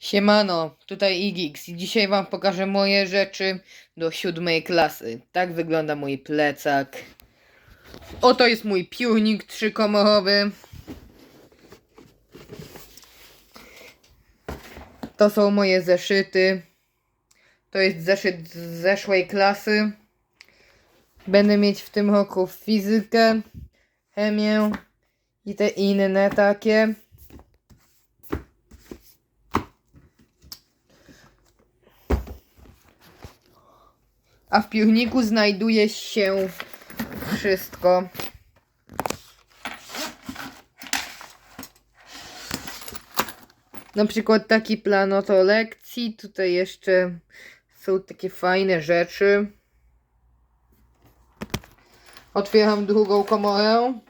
Siemano, tutaj Igix i dzisiaj wam pokażę moje rzeczy do siódmej klasy. Tak wygląda mój plecak. Oto jest mój piórnik trzykomorowy. To są moje zeszyty. To jest zeszyt z zeszłej klasy. Będę mieć w tym roku fizykę, chemię i te inne takie. A w piórniku znajduje się wszystko. Na przykład taki plan oto lekcji. Tutaj jeszcze są takie fajne rzeczy. Otwieram drugą komorę.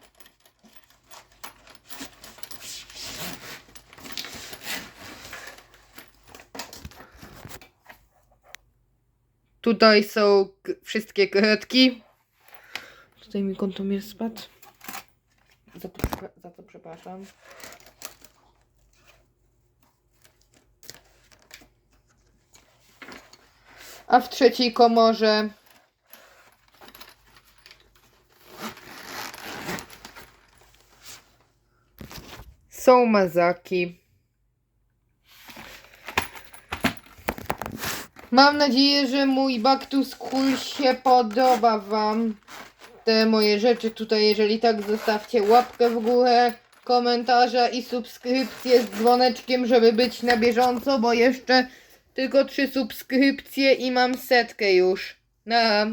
Tutaj są wszystkie kredki. Tutaj mi kontomir spadł. Za to, za to przepraszam. A w trzeciej komorze są mazaki. Mam nadzieję, że mój back to school się podoba wam. Te moje rzeczy tutaj, jeżeli tak, zostawcie łapkę w górę, komentarza i subskrypcję z dzwoneczkiem, żeby być na bieżąco, bo jeszcze tylko trzy subskrypcje i mam setkę już. Na.